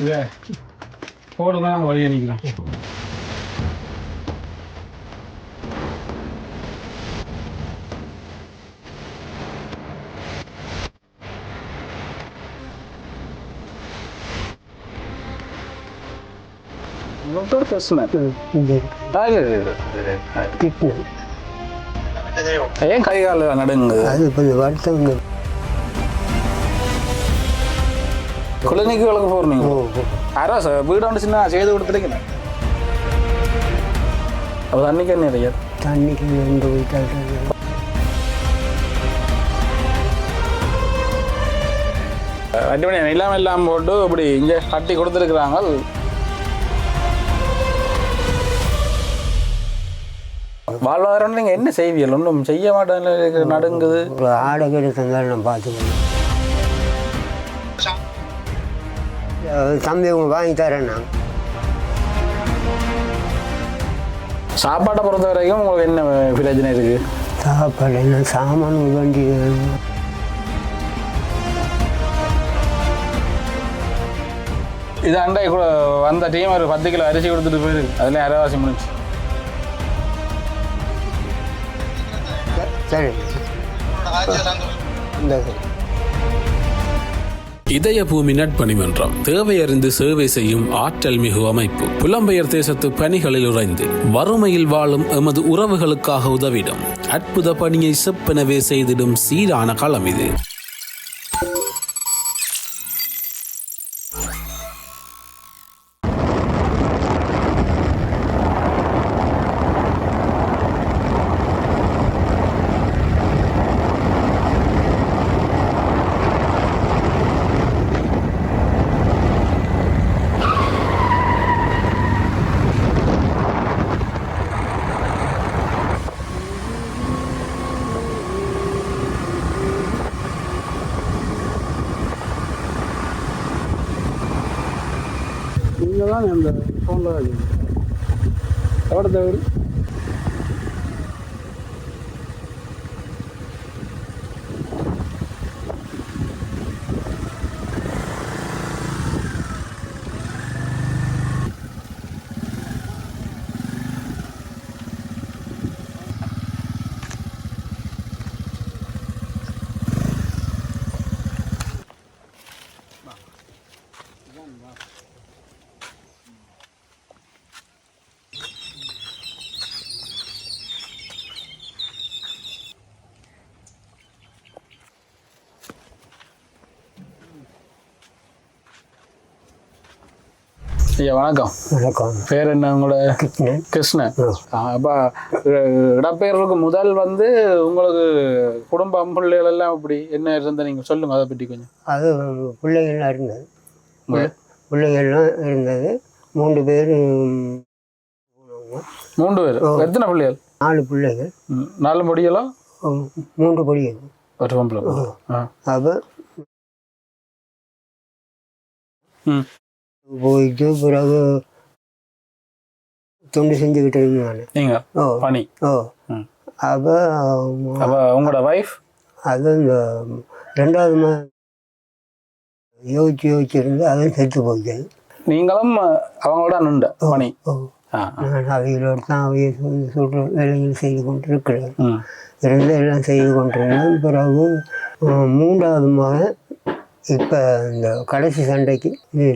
இதை போடுங்க நாங்கள் வழி அணிக்கிறோம். ஏன் கை கால நடுங்குது அது கொஞ்சம் வருத்தம் குழந்தைகளுக்கு போறீங்க யாரோ சார் வீடு ஒன்று சின்ன செய்து கொடுத்துருக்கீங்க அப்போ அன்னைக்கு என்ன கிடையாது தண்ணிக்கு எங்கே போயிட்டாங்க ரெண்டு மணி நிலம் எல்லாம் போட்டு இப்படி இங்கே கட்டி கொடுத்துருக்குறாங்க வாழ்வாதாரம் நீங்கள் என்ன செய்வீர்கள் ஒன்றும் செய்ய மாட்டேன் நடுங்குது ஆடை கிடைத்ததால் நான் பார்த்துக்கணும் தம்பி உங்க வாங்கி தரேன் நான் சாப்பாட்டை பொறுத்த வரைக்கும் உங்களுக்கு என்ன பிரச்சனை இருக்கு? சாப்பாடு என்ன சாமான் வண்டி. இது அண்டை கூட வந்த டீம் ஒரு பத்து கிலோ அரிசி கொடுத்துட்டு போயிருக்கு அதுலேயும் அரைவாசி முடிச்சு சரி. இந்த இதய பூமி நட்பணிமன்றம் தேவையறிந்து சேவை செய்யும் ஆற்றல் மிகு அமைப்பு. புலம்பெயர் தேசத்து பணிகளில் உறைந்து வறுமையில் வாழும் எமது உறவுகளுக்காக உதவிடும். அற்புத பணியை செப்பெனவே செய்திடும் சீரான களம் இது. எவ்வளோ தவிர ஐயா வணக்கம். வணக்கம். பேர் என்ன உங்களோட? கிருஷ்ணன். அப்போ இடப்பெயர்களுக்கு முதல் வந்து உங்களுக்கு குடும்பம் பிள்ளைகள் எல்லாம் இப்படி என்ன இருந்த நீங்கள் சொல்லுங்க அதை பற்றி கொஞ்சம். அது பிள்ளைகள்லாம் இருந்தது. பிள்ளை- பிள்ளைகள்லாம் இருந்தது. மூன்று பேர் மூன்று பேர். எத்தனை பிள்ளைகள்? நாலு பிள்ளைகள். நாலு உம், மூன்று படிகள் ஒரு பொம்பளை. அப்போ ம். போயிட்டு பிறகு தொண்டு செஞ்சுக்கிட்டு இருந்தேன் நீங்கள் ஓ. பணி? ஓ. அப்போ அப்போ உங்களோட வைஃப் அது இந்த ரெண்டாவது மா யோசிச்சு யோசிச்சிருந்து அதுவும் செத்து போச்சு நீங்களும் அவங்களோட நின்ற பணி. நான் அவைகளோடு தான் அவைய சொல்லி சொல்கிற வேலைகள் செய்து கொண்டு இருக்கிறேன் இருந்து எல்லாம் செய்து கொண்டிருந்தேன். பிறகு மூன்றாவது மகன் இப்போ இந்த கடைசி சண்டைக்கு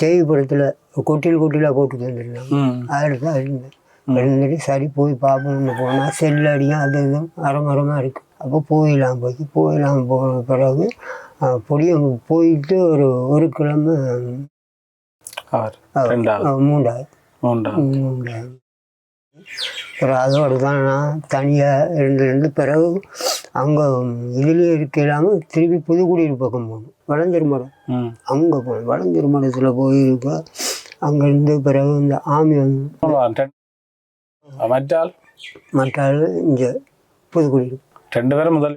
தேவிபுரத்தில் கொட்டில் கொட்டிலாக போட்டு தந்துருந்தாங்க ம். அதில் தான் இருந்தேன் இருந்துட்டு சரி போய் பார்ப்போம்னு போனால் செல் அடியும் அது இதுவும் அரமரமாக இருக்குது அப்போ போயிடலாம் போய் போயிடலாம் போன பிறகு பொடியும் போயிட்டு ஒரு ஒரு கிழமை மூன்றாவது மூன்றாவது பிறகு அதோடு தான் நான் தனியாக இருந்திருந்து பிறகு அங்கே இதுலேயே இருக்கலாம் திருப்பி புதுக்குடியிருப்பு பக்கம் போகணும். வளஞ்செருமடம் ம். அங்கே போனேன் வளஞ்செருமடத்தில் போயிருக்க அங்கேருந்து பிறகு இந்த ஆமி வந்து மற்றால்? மற்றாள் இங்கே புதுக்குடியிருப்பு ரெண்டு பேரும் முதல்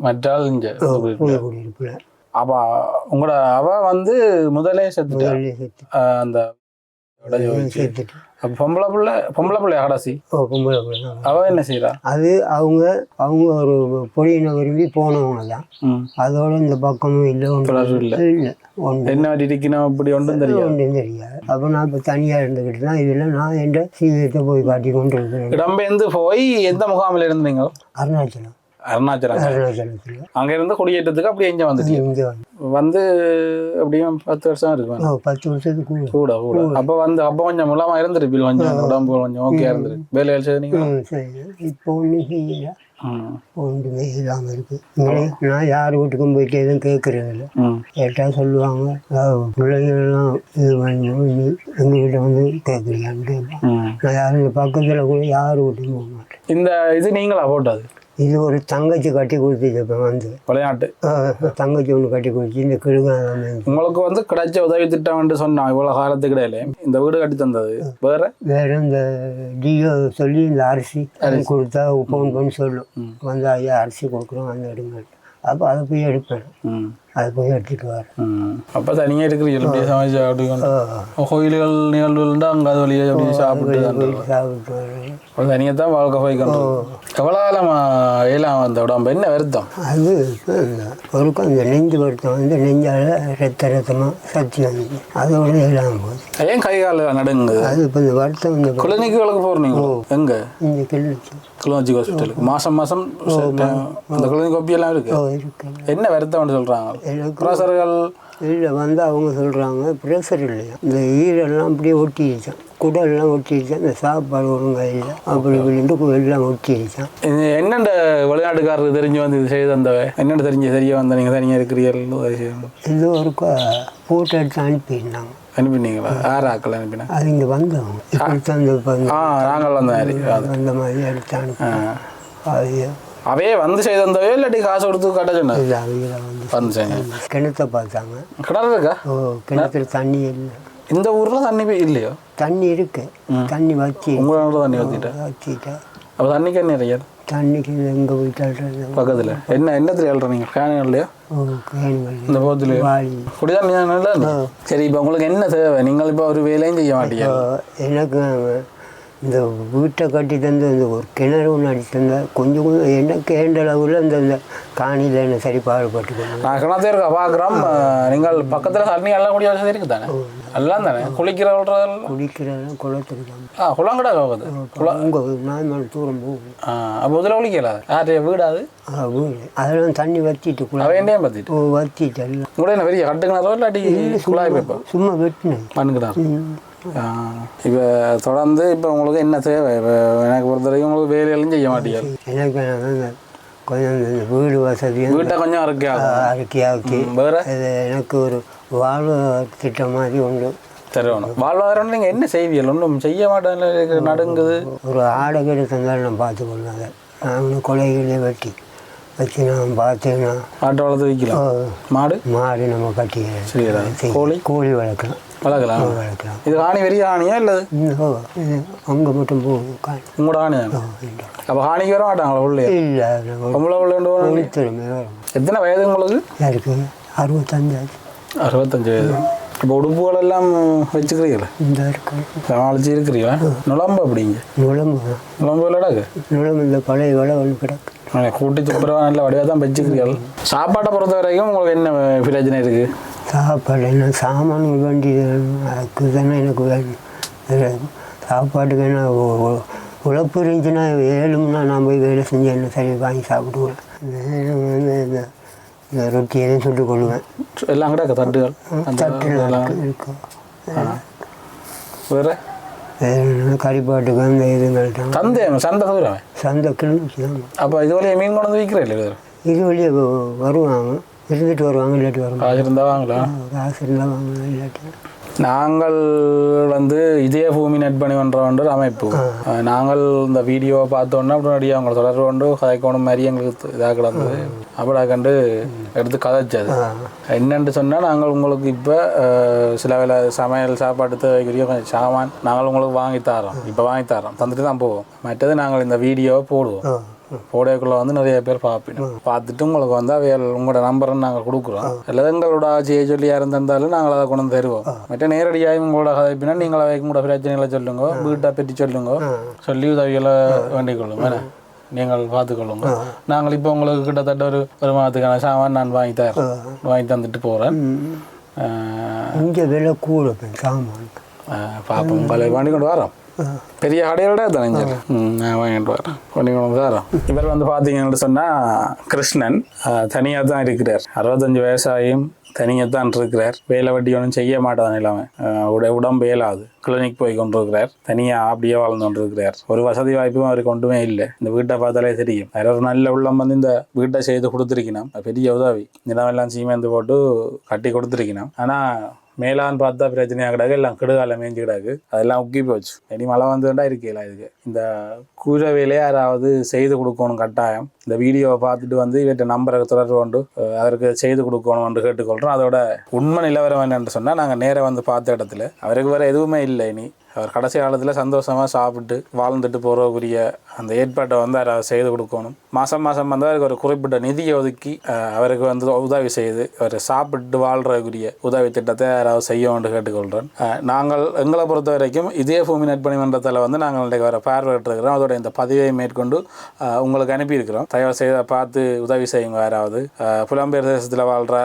மற்றால் இங்கே புதுக்குடியிருப்பில் அப்போ உங்களோட அவ வந்து முதலே ஆஹ் அந்த உடைஞ்சு போச்சு சேர்த்துட்டு அப்போ பொம்பளை பிள்ளை பொம்பளை பிள்ளையா கடைசி ஓ பொம்பளை பிள்ளை. அவ என்ன செய்யறா அது அவங்க அவங்க ஒரு பொடியினை விரும்பி போனவங்க தான். அதோட இந்த பக்கமும் இல்லை ஒன்றும் இல்லை. இல்லை. ஒன்று என்ன இருக்கணும் அப்படி ஒன்றும் தெரியாது? ஒன்றும் தெரியாது. அப்போ நான் இப்போ தனியாக இருந்துக்கிட்டு தான் இதில் நான் என்ற சீவியத்தை போய் காட்டி கொண்டு இருக்கிறேன். இடம்பெயர்ந்து போய் எந்த முகாமில் இருந்தீங்க? அருணாச்சலம். அருணாச்சலம் அங்க இருந்து குடியேற்றத்துக்கு அப்படியே இங்க வந்துச்சு இங்கே வந்து. அப்படியும் பத்து வருஷம் இருக்கும். பத்து வருஷத்துக்கு கூட. கூட அப்ப வந்து அப்ப கொஞ்சம் முலாமா இருந்திருப்பீங்க கொஞ்சம் உடம்பு கொஞ்சம் ஓகே இருந்திருக்கு ம், சரி. இப்போ ஒன்றும் செய்யல ஒன்றுமே இல்லாமல் இருக்குது நான் யார் வீட்டுக்கும் போயிட்டு எதுவும் கேட்கறது இல்லை. கேட்டால் சொல்லுவாங்க. "அஹ், பிள்ளைங்கள்லாம் இது பண்ணணும் நீ எங்ககிட்ட வந்து கேட்குறியான்னு ம். நான் யாரும் பக்கத்தில் கூட யார் வீட்டுக்கும் போக மாட்டேன். இந்த இது நீங்களா போட்டது? இது ஒரு தங்கச்சி கட்டி கொடுத்துச்சு இப்போ வந்து. விளையாட்டு தங்கச்சி ஒன்று கட்டி கொடுத்து இந்த கிடுகான உங்களுக்கு வந்து கிடைச்ச உதவி திட்டம் சொன்னா இவ்வளவு காலத்துக்கு இடையில இந்த வீடு கட்டி தந்தது. வேற? வேற இந்த டிஓ சொல்லி இந்த அரிசி கொடுத்தா ஃபோன் பண்ணி சொல்லும் வந்து ஐயா அரிசி கொடுக்குறோம் வந்து எடுங்க. அப்போ அதை போய் எடுப்பேன். ம். அதை போய் எடுத்துட்டு அப்ப தனியா இருக்கிறீங்க அப்படியே சமைச்சு அப்படி கோயில்கள் நிகழ்வுகள் அங்க அது வழியா அப்படியே சாப்பிட்டு தான் சாப்பிட்டு ஒரு தனியாக தான் வாழ்க்கை போய்க்கணும் எவ்வளோ காலமா ஏலாம் அந்த உடம்பு என்ன வருத்தம் அது ஒருக்கும் அந்த நெஞ்சு வருத்தம் வந்து நெஞ்சால ரத்த ரத்தமாக சக்தி வந்து அதோட இல்லாமல் போகுது ஏன் கை கால நடுங்குது அது இப்போ இந்த வருத்தம் இந்த கிளினிக்குகளுக்கு போகிறீங்க எங்க இந்த கிளினிக்கு கிளிநொச்சி ஹாஸ்பிட்டலுக்கு மாசம் மாசம் அந்த கிளினிக் ஒப்பி எல்லாம் இருக்கு என்ன வருத்தம்னு சொல்றாங்க எனக்கு ப்ராசர்கள் இல்லை வந்து அவங்க சொல்கிறாங்க ப்ரெஷர் இல்லையா? இந்த ஈரெல்லாம் அப்படியே ஒட்டிடுச்சான் குடல்லாம் ஒட்டிடுச்சான் இந்த சாப்பாடு ஒழுங்கா இல்லை. அப்படி இப்படின்ட்டு எல்லாம் ஒட்டிடுச்சான் இது என்னென்ன வெளிநாட்டுக்காரருக்கு தெரிஞ்சு வந்து இது செய்து தந்தவ? என்னென்ன தெரிஞ்சு சரியா வந்த நீங்க தனியாக இருக்கிறீர்கள் இது ஒருக்கா ஃபோட்டோ எடுத்து அனுப்பியிருந்தாங்க. அனுப்பினீங்களா? யார் ஆக்கள் அனுப்பினா? அது இங்கே இந்த இப்ப நாங்கள் வந்த மாதிரி அந்த மாதிரி எடுத்து அனுப்பி. அது அவையே வந்து செய்து தந்தவே இல்லாட்டி காசு கொடுத்து கட்ட அவங்கள வந்து செய்யுங்க கிணத்தை பார்த்தாங்க கிணறு இருக்கா ஓ கிணத்துல தண்ணி இல்லை இந்த ஊர்ல தண்ணி இல்லையோ தண்ணி இருக்கு தண்ணி வச்சு உங்க ஊர்ல தண்ணி ஊற்றிட்டேன் வச்சுட்டேன் அப்போ தண்ணிக்கு என்ன நிறைய தண்ணிக்கு எங்கே போய் தள்ளுறது பக்கத்துல என்ன என்னத்துல எழுறீங்க கேன் இல்லையா ஓ கேணுகள் இந்த போத்துல குடிதான் சரி இப்போ உங்களுக்கு என்ன தேவை நீங்கள் இப்போ ஒரு வேலையும் செய்ய மாட்டீங்க எனக்கு இந்த வீட்டை கட்டி தந்து இந்த ஒரு கிணறு ஒன்று அடிச்சு தந்தா கொஞ்சம் கொஞ்சம் எனக்கு ஏண்ட அளவில் இந்த இந்த காணியில் என்ன சரி பாடுபட்டுக்கணும் நான் கிணத்து இருக்கா பார்க்குறோம் நீங்கள் பக்கத்தில் தண்ணி எல்லாம் கூடிய வசதி இருக்குது தானே எல்லாம் தானே? குளிக்கிற விடுறதெல்லாம் குடிக்கிறதெல்லாம் குளத்துக்கு தான். ஆ குளம் கூட போகுது. குளம் உங்க நாலு மணி தூரம் போகும். ஆ அப்போ இதில் குளிக்கல? யார் வீடு அது? ஆ, வீடு. அதெல்லாம் தண்ணி வச்சிட்டு குளம். பார்த்துட்டு ஓ வச்சிட்டு எல்லாம். கூட என்ன பெரிய கட்டுக்கிணறோ இல்லாட்டி குழாய் போய்ப்போம் சும்மா வெட்டினேன் மண்ணுக்கிணறு இப்போ தொடர்ந்து இப்போ உங்களுக்கு என்ன தேவை இப்போ எனக்கு பொறுத்த வரைக்கும் உங்களுக்கு வேலையெல்லாம் செய்ய மாட்டீங்க எனக்கு கொஞ்சம் வீடு வசதி வீட்டை கொஞ்சம் இருக்கா அறிக்கையாக்கி வேற அது எனக்கு ஒரு வாழ்வு திட்டம் மாதிரி உண்டு தருவணும் வாழ்வாதாரம் நீங்கள் என்ன செய்வீர்கள் ஒன்றும் செய்ய மாட்டேன் நடுங்குது ஒரு ஆடை கிட்ட தந்தாலும் நான் பார்த்து கொள்ளாத நான் கொலைகளே வெட்டி வச்சு நான் பார்த்தேன்னா ஆட்டை வளர்த்து வைக்கலாம் மாடு மாடு நம்ம கட்டி சரிடா செய்ய- கோழி கோழி வளர்க்கலாம் வளர்க்கலாம் இது ஆணி வெறிய ஆணியா இல்லது அங்கே மட்டும் போகும் உங்களோட ஆணி தானே அப்போ ஆணிக்கு வர மாட்டாங்களா உள்ளே? இல்லை பொம்பளை உள்ளே எத்தனை வயது உங்களுக்கு? யாருக்கு அறுபத்தஞ்சாச்சு அறுபத்தஞ்சு வயது இப்போ உடுப்புகள் எல்லாம் வச்சுக்கிறீங்களா? இந்த சமாளிச்சு இருக்கிறீங்களா? நுழம்பு அப்படிங்க நுழம்பு. நுழம்பு இல்லடாக்கு நுழம்பு இந்த பழைய விலை ஒன்று கிடக்கு கூட்டி துப்புரவா நல்ல வடிவாக தான் வச்சுக்கிறீர்கள். சாப்பாட்டை பொறுத்த வரைக்கும் உங்களுக்கு என்ன பிரச்சனை இருக்குது சாப்பாடு என்ன சாமான்கள் வேண்டியது. அதுக்கு தானே எனக்கு வேணும் சாப்பாட்டுக்கு என்ன உழைப்பு இருந்துச்சுன்னா ஏழும்னா நான் போய் வேலை செஞ்சு என்ன சரி வாங்கி சாப்பிடுவேன். இந்த இந்த ரொட்டி எதுவும் சுட்டு கொள்வேன் எல்லாம் கூட தட்டுகள் அந்த தட்டு இதெல்லாம் இருக்கும் வேற? கறிப்பாட்டுக்கு அந்த தான் சந்தை சந்தை சந்தை கிளம்பி அப்போ இது வழியாக மீன் கொண்டு வந்து விற்கிறேன் இது வழியே வருவாங்க. இருந்துட்டு வருவாங்க இல்லாட்டி வருவாங்க காசு இருந்தால் வாங்கலாம். காசு இருந்தால் வாங்க இல்லாட்டி. நாங்கள் வந்து இதய பூமி நட்பணி என்ற ஒரு அமைப்பு. நாங்கள் இந்த வீடியோவை பார்த்தோன்னா உடனடியாக அவங்களை தொடர்பு கொண்டு கதைக்கணும் மாதிரி எங்களுக்கு இதாக கிடந்தது அப்படி கண்டு எடுத்து கதைச்சது. என்னென்று சொன்னால் நாங்கள் உங்களுக்கு இப்போ சில வேலை சமையல் சாப்பாடு தேவைக்குரிய கொஞ்சம் சாமான் நாங்கள் உங்களுக்கு வாங்கி தரோம் இப்போ வாங்கி தரோம் தந்துட்டு தான் போவோம். மற்றது நாங்கள் இந்த வீடியோவை போடுவோம். போடைக்குள்ளே வந்து நிறைய பேர் பார்ப்பினோம். பார்த்துட்டு உங்களுக்கு வந்து அவைகள் உங்களோட நம்பரை நாங்கள் கொடுக்குறோம். இல்லை எங்களோட ஆட்சியை சொல்லி இருந்தாலும் நாங்கள் அதை கொண்டு வந்து தருவோம். மற்ற நேரடியாக உங்களோட கதைப்பினா நீங்கள் அவை உங்களோட பிரச்சனைகளை சொல்லுங்க வீட்டை பற்றி சொல்லுங்க சொல்லி உதவிகளை வேண்டிக் கொள்ளுங்க? நீங்கள் பார்த்துக்கொள்ளுங்க நாங்கள் இப்போ உங்களுக்கு கிட்டத்தட்ட ஒரு ஒரு மாதத்துக்கான சாமான் நான் வாங்கி தரேன். வாங்கி தந்துட்டு போகிறேன் இங்கே விலை கூட பார்ப்போம். உங்களை வாங்கி கொண்டு வரோம். பெரிய கடையோட தானே நான் வாங்கிட்டு வரேன். பண்ணி கொண்டு இவர் வந்து பார்த்தீங்கன்னு சொன்னால் கிருஷ்ணன். தனியாக தான் இருக்கிறார். அறுபத்தஞ்சு வயசாகியும் தனியாக தான் இருக்கிறார். வேலை வட்டி ஒன்றும் செய்ய மாட்டான் இல்லாமல் உட உடம்பு இயலாது கிளினிக் போய் கொண்டு இருக்கிறார் தனியாக அப்படியே வாழ்ந்து கொண்டு இருக்கிறார் ஒரு வசதி வாய்ப்பும் அவருக்கு ஒன்றுமே இல்லை. இந்த வீட்டை பார்த்தாலே தெரியும். வேற ஒரு நல்ல உள்ளம் வந்து இந்த வீட்டை செய்து கொடுத்துருக்கணும். பெரிய உதவி. நிலமெல்லாம் சீமேந்து போட்டு கட்டி கொடுத்துருக்கணும். ஆனால் மேலான்னு பார்த்தா பிரச்சனையாக கிடக்கு எல்லாம் கெடுகால மேய்ஞ்சு கிடக்கு அதெல்லாம் உக்கி போச்சு. இனி மழை வந்துட்டா இருக்கல இதுக்கு. இந்த கூரை வேலையை யாராவது செய்து கொடுக்கணும் கட்டாயம். இந்த வீடியோவை பார்த்துட்டு வந்து இவற்றை நம்பரை தொடர்பு கொண்டு அதற்கு செய்து கொடுக்கணும் என்று கேட்டுக்கொள்கிறோம் அதோட உண்மை நிலவரம் என்னென்று சொன்னால் நாங்கள் நேராக வந்து பார்த்த இடத்துல அவருக்கு வேறு எதுவுமே இல்லை இனி. அவர் கடைசி காலத்தில் சந்தோஷமாக சாப்பிட்டு வாழ்ந்துட்டு போகிறக்குரிய அந்த ஏற்பாட்டை வந்து யாராவது செய்து கொடுக்கணும். மாதம் மாதம் வந்து அவருக்கு ஒரு குறிப்பிட்ட நிதியை ஒதுக்கி அவருக்கு வந்து உதவி செய்து அவர் சாப்பிட்டு வாழ்கிறக்குரிய உதவி திட்டத்தை யாராவது செய்யணும்னு கேட்டுக்கொள்கிறேன். நாங்கள் எங்களை பொறுத்த வரைக்கும் இதே பூமி நட்பணி மன்றத்தில் வந்து நாங்கள் இன்றைக்கு வர பார்வையிட்டிருக்கிறோம். அதோட இந்த பதிவை மேற்கொண்டு உங்களுக்கு அனுப்பியிருக்கிறோம். தயவு செய்து பார்த்து உதவி செய்யுங்க யாராவது. புலம்பெயர் தேசத்தில் வாழ்கிற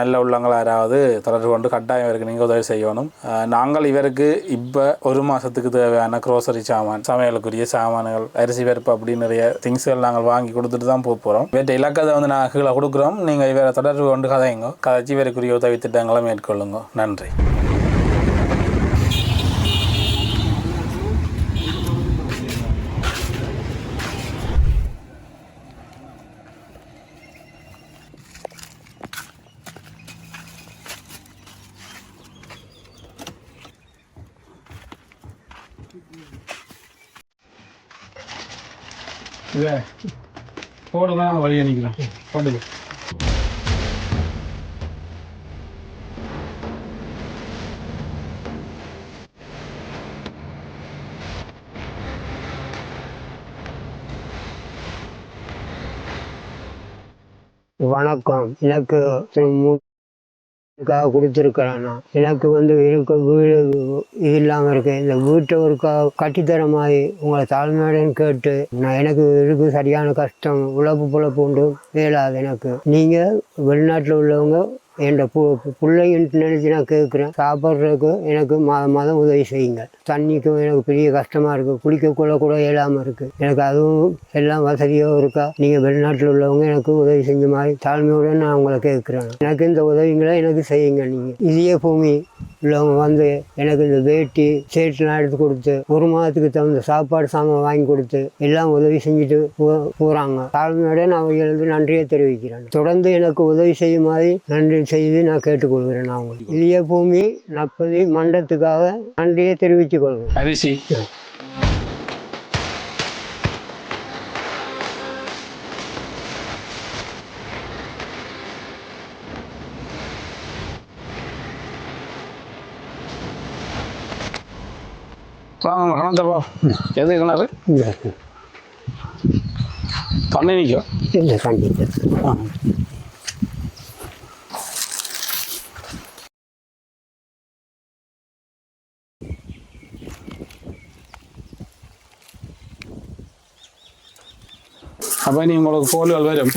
நல்ல உள்ளங்கள் யாராவது தொடர்பு கொண்டு கட்டாயம் இவருக்கு நீங்கள் உதவி செய்யணும். நாங்கள் இவருக்கு இப்போ ஒரு மாதத்துக்கு தேவையான க்ரோசரி சாமான் சமையலுக்குரிய சாமான்கள் அரிசி பருப்பு அப்படி நிறைய திங்ஸ்கள் நாங்கள் வாங்கி கொடுத்துட்டு தான் போக போகிறோம் இவற்றை இலக்கத்தை வந்து நாங்கள் கீழே கொடுக்குறோம். நீங்கள் இவரை தொடர்பு கொண்டு கதைங்க. கதைச்சி இவருக்குரிய உதவி திட்டங்களை மேற்கொள்ளுங்க. நன்றி. இதை போட தான் வழி அணிக்கிறோம் போட்டுங்க வணக்கம். எனக்கு மூக்காக கொடுத்துருக்குறானா? நான் எனக்கு வந்து இருக்க வீடு இது இல்லாமல் இருக்கு. இந்த வீட்டை ஒரு கட்டித்தர மாதிரி உங்களை தாழ்மையுடன் கேட்டு நான் எனக்கு இருக்கு சரியான கஷ்டம் உழப்பு புழப்பு உண்டு வேலாது எனக்கு. நீங்கள் வெளிநாட்டில் உள்ளவங்க என்ற பு பிள்ளைங்கன்ட்டு நினச்சி நான் கேட்குறேன். சாப்பிட்றதுக்கு எனக்கு மத மதம் உதவி செய்யுங்க தண்ணிக்கும் எனக்கு பெரிய கஷ்டமாக இருக்குது குளிக்கக்குள்ள கூட இயலாமல் இருக்குது எனக்கு அதுவும் எல்லாம் வசதியாக இருக்கா? நீங்கள் வெளிநாட்டில் உள்ளவங்க எனக்கு உதவி செஞ்ச மாதிரி தாழ்மையோடு நான் உங்களை கேட்குறேன். எனக்கு இந்த உதவிங்களை எனக்கு செய்யுங்க நீங்கள் இதே பூமி உள்ளவங்க வந்து எனக்கு இந்த வேட்டி சேட்டுலாம் எடுத்து கொடுத்து ஒரு மாதத்துக்கு தகுந்த சாப்பாடு சாமான் வாங்கி கொடுத்து எல்லாம் உதவி செஞ்சுட்டு போகிறாங்க தாழ்மையோட நான் அவங்களுக்கு நன்றியை தெரிவிக்கிறேன். தொடர்ந்து எனக்கு உதவி செய்யும் மாதிரி நன்றி செய்து நான் கேட்டுக்கொள்கிறேன் நான் உங்களுக்கு இதய பூமி நப்பதி மண்டத்துக்காக நன்றியை தெரிவித்துக் கொள்கிறேன். அரிசி எது கிணறு தண்ணி நிற்கும் இல்லை கண்டிப்பாக அப்போ நீ உங்களுக்கு கோல்கள் வரும்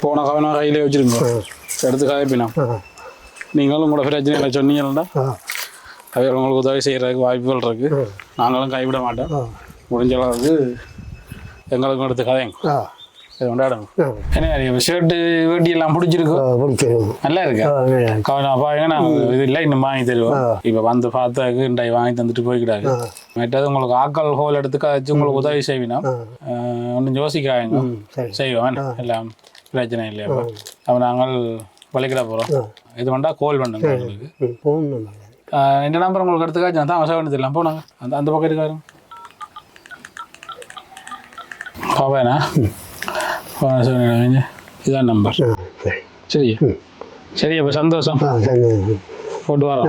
போன கவனம் கையிலே வச்சுருங்க எடுத்து கதைப்பினா நீங்களும் உங்களோட பிரச்சனைகளை சொன்னீங்கன்னா ஆ அவை உங்களுக்கு உதவி செய்கிறதுக்கு வாய்ப்புகள் இருக்குது நாங்களும் கைவிட மாட்டோம் முடிஞ்ச அளவுக்கு எங்களுக்கும் எடுத்து கதைங்க ஆ. என்ன ஷர்ட்டு வேட்டி எல்லாம் பிடிச்சிருக்கும். ஆ பிடிச்சிருங்க நல்லா இருக்கா? ஏன்னா இது இல்லை இன்னும் வாங்கி தருவோம். இப்போ வந்து பார்த்தாக்கு இண்டை வாங்கி தந்துட்டு போய்க்கிடாது. மற்றது உங்களுக்கு ஆக்கள் ஹோல் எடுத்து கழிச்சு உங்களுக்கு உதவி செய்வினா ஒன்றும் யோசிக்காங்க செய்வோம்? எல்லாம் பிரச்சனை இல்லையா அப்போ? நாங்கள் வலிக்கிட போகிறோம் இது பண்ணா கோல் பண்ணுங்க உங்களுக்கு இந்த நம்பர் உங்களுக்கு எடுத்து காய்ச்சி தான் வசதி தெரியலாம் போனாங்க அந்த அந்த பக்கம் இருக்காரு. இதான் நம்பர் சரி. சரி சரி அப்போ சந்தோஷம். போட்டு வரோம்